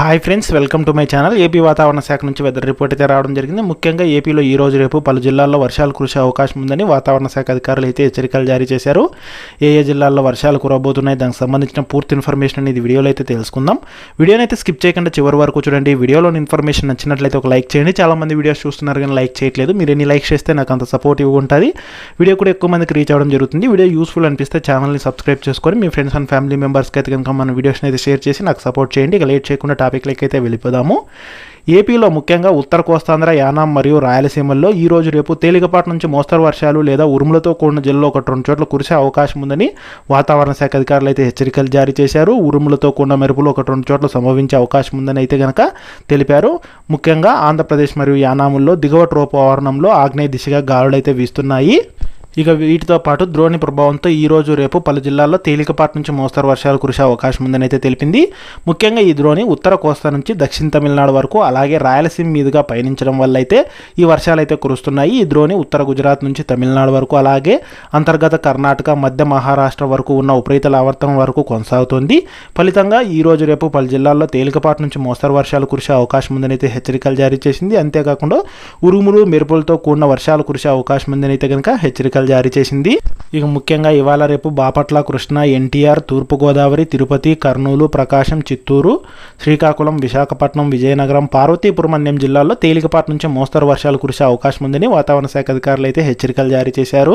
Hi friends welcome to my channel. AP వాతావరణ శాఖ నుంచి వెదర్ రిపోర్ట్ అయితే రావడం జరిగింది. ముఖ్యంగా ఏపీలో ఈ రోజు రేపు పలు జిల్లాల్లో వర్షాలు కురిసే అవకాశం ఉందని వాతావరణ శాఖ అధికారులు అయితే హెచ్చరికలు జారీ చేశారు. ఏ ఏ జిల్లాల్లో వర్షాలు కురబోతున్నాయి దానికి సంబంధించిన పూర్తి ఇన్ఫర్మేషన్ అనేది వీడియోలో అయితే తెలుసుకుందాం. వీడియోని అయితే స్కిప్ చేయకుండా చివరి వరకు చూడండి. వీడియోలోని ఇన్ఫర్మేషన్ నచ్చినట్లయితే ఒక లైక్ చేయండి. చాలా మంది వీడియోస్ చూస్తున్నారు కానీ లైక్ చేయట్లేదు. మీరు ఎన్ని లైక్ చేస్తే నాకు అంత సపోర్టివ్గా ఉంటుంది వీడియో కూడా ఎక్కువ మందికి రీచ్ అవ్వడం జరుగుతుంది. వీడియో యూస్ఫుల్ అనిపిస్తే ఛానల్ని సబ్స్క్రైబ్ చేసుకొని మీ ఫ్రెండ్స్ అండ్ ఫ్యామిలీ మెంబర్స్కి అయితే కనుక మన వీడియోస్ని అయితే షేర్ చేసి నాకు సపోర్ట్ చేయండి. ఇక లేట్ చేయకుండా టాపిక్లకి అయితే వెళ్ళిపోదాము. ఏపీలో ముఖ్యంగా ఉత్తర కోస్తాంధ్ర యానాం మరియు రాయలసీమల్లో ఈ రోజు రేపు తేలికపాటి నుంచి మోస్తరు వర్షాలు లేదా ఉరుములతో కూడిన జిల్లాలో ఒకటి రెండు చోట్ల కురిసే అవకాశం ఉందని వాతావరణ శాఖ అధికారులు అయితే హెచ్చరికలు జారీ చేశారు. ఉరుములతో కూడిన మెరుపులు ఒకటి రెండు చోట్ల సంభవించే అవకాశం ఉందని అయితే కనుక తెలిపారు. ముఖ్యంగా ఆంధ్రప్రదేశ్ మరియు యానాముల్లో దిగువ ట్రోపవరణంలో ఆగ్నేయ దిశగా గాలులైతే వీస్తున్నాయి. ఇక వీటితో పాటు ద్రోణి ప్రభావంతో ఈ రోజు రేపు పలు జిల్లాల్లో తేలికపాటి నుంచి మోస్తరు వర్షాలు కురిసే అవకాశం ఉందని అయితే తెలిపింది. ముఖ్యంగా ఈ ద్రోణి ఉత్తర కోస్తా నుంచి దక్షిణ తమిళనాడు వరకు అలాగే రాయలసీమ మీదుగా పయనించడం వల్ల అయితే ఈ వర్షాలు అయితే కురుస్తున్నాయి. ఈ ద్రోణి ఉత్తర గుజరాత్ నుంచి తమిళనాడు వరకు అలాగే అంతర్గత కర్ణాటక మధ్య మహారాష్ట్ర వరకు ఉన్న ఉపరితల ఆవర్తనం వరకు కొనసాగుతోంది. ఫలితంగా ఈ రోజు రేపు పలు జిల్లాల్లో తేలికపాటి నుంచి మోస్తరు వర్షాలు కురిసే అవకాశం ఉందని అయితే హెచ్చరికలు జారీ చేసింది. అంతేకాకుండా ఉరుములు మెరుపులతో కూడిన వర్షాలు కురిసే అవకాశం ఉందని అయితే కనుక హెచ్చరికలు జారీ చేసింది. ఇక ముఖ్యంగా ఇవాళ రేపు బాపట్ల కృష్ణ ఎన్టీఆర్ తూర్పుగోదావరి తిరుపతి కర్నూలు ప్రకాశం చిత్తూరు శ్రీకాకుళం విశాఖపట్నం విజయనగరం పార్వతీపురం అన్యం జిల్లాల్లో తేలికపాటి నుంచి మోస్తరు వర్షాలు కురిసే అవకాశం ఉందని వాతావరణ శాఖ అధికారులు అయితే హెచ్చరికలు జారీ చేశారు.